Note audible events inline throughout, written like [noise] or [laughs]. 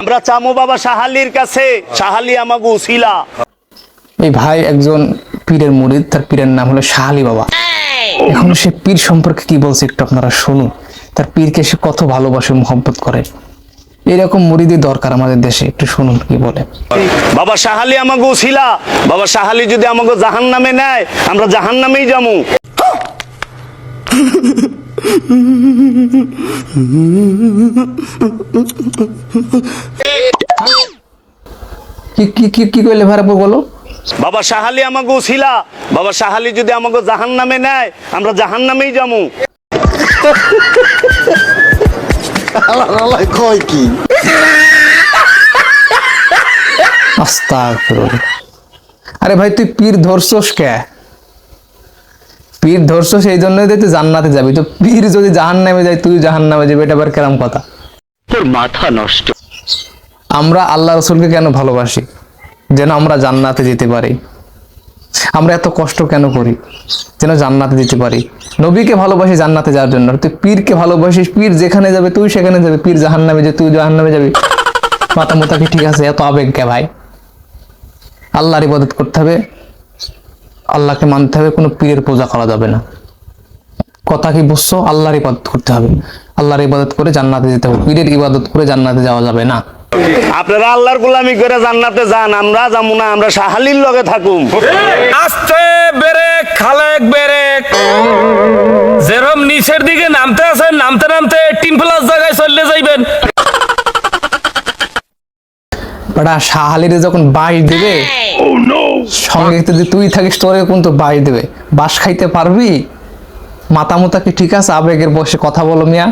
আমরা চামু বাবা সাহালির কাছে। সাহালি আমাকে উছিলা এই ভাই একজন পীরের মুরিদ তার পীরের নাম হলো শাহালি বাবা। এখন সে পীর সম্পর্কে কি বলছে একটু আপনারা শুনুন। তার পীরকে সে কত ভালোবাসে মোহব্বত করে। এরকম মুরিদি দরকার আমাদের দেশে একটু শুনুন কি বলে। বাবা সাহালি আমাকে উছিলা বাবা সাহালি যদি আমাকে জাহান নামে নেয় আমরা জাহান নামেই যামু। [laughs] কি কি কি কি কইলে ভাই বলো? বাবা সাহালি আমাকে উছিলা। বাবা সাহালি যদি আমাকে জাহান নামে নেয় আমরা জাহান নামেই যামু কয় কি? আস্তাগফিরুল্লাহ। আরে ভাই তুই পীর ধরছস কে? পীর ধরছস সেই জন্যই তুই জান্নাতে যাবি। তো পীর যদি জাহান নামে যায় তুই জাহান নামে যাবি এটা আবার কেরাম কথা? তোর মাথা নষ্ট। আমরা আল্লাহ রসুলকে কেন ভালোবাসি? যেন আমরা জান্নাতে যেতে পারি। আমরা এত কষ্ট কেন করি? যেন জান্নাতে যেতে পারি। নবীকে ভালোবাসি জান্নাতে যাওয়ার জন্য। তুই পীরকে ভালোবাসিস পীর যেখানে যাবে তুই সেখানে যাবে। পীর জাহান নামে যে তুই জাহান নামে যাবি। মাথা মোতা কি ঠিক আছে এত আবেগ কে ভাই। আল্লাহর ইবাদত করতে হবে। আল্লাহকে মানতে হবে কোনো পীরের পূজা করা যাবে না। কথা কি বুঝছ? আল্লাহর ইবাদত করতে হবে। আল্লাহর ইবাদত করে জান্নাতে যেতে হবে। পীরের ইবাদত করে জান্নাতে যাওয়া যাবে না। আপনারা আল্লাহর গোলামি করে জান্নাতে যান আমরা যাব না আমরা সাহালির লগে থাকুম। আস্তে বেরেক খালেক বেরেক। যেরম নিচের দিকে নামতে আছেন নামতে নামতে টিম প্লাস জায়গায় চলে যাইবেন। বেটা শাহালিরে যখন বাস দেবে সঙ্গে যদি তুই থাকিস তোরে কিন্তু বাস দেবে। বাস খাইতে পারবি? মাথা মোতা কি ঠিক আছে? আবেগের বসে কথা বলো মিয়া।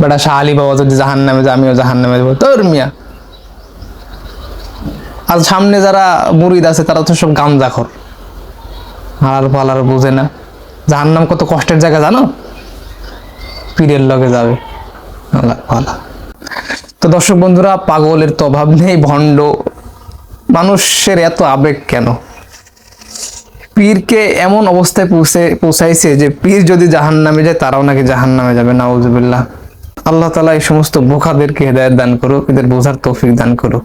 বেটা শাহালি বাবা যদি জাহান নামে যায় আমিও জাহান নামে যাব। তোর মিয়া। আর সামনে যারা মুরিদ আছে তারা তো সব গামজাখর হালার পালার বোঝে না। জাহান নাম কত কষ্টের জায়গা জানো? পীরের লগে যাবে। আল্লাহ পালা তো দর্শক বন্ধুরা, পাগলের তো অভাব নেই, ভণ্ড। মানুষের এত আবেগ কেন? পীরকে এমন অবস্থায় পৌঁছে, পৌঁছাইছে যে পীর যদি জাহান নামে যায়, তারাও নাকি জাহান নামে যাবে, নাউজুবিল্লাহ। আল্লাহ তালা এই সমস্ত বোখাদেরকে হেদায়ত দান করুক, এদের বোঝার তৌফিক দান করুক।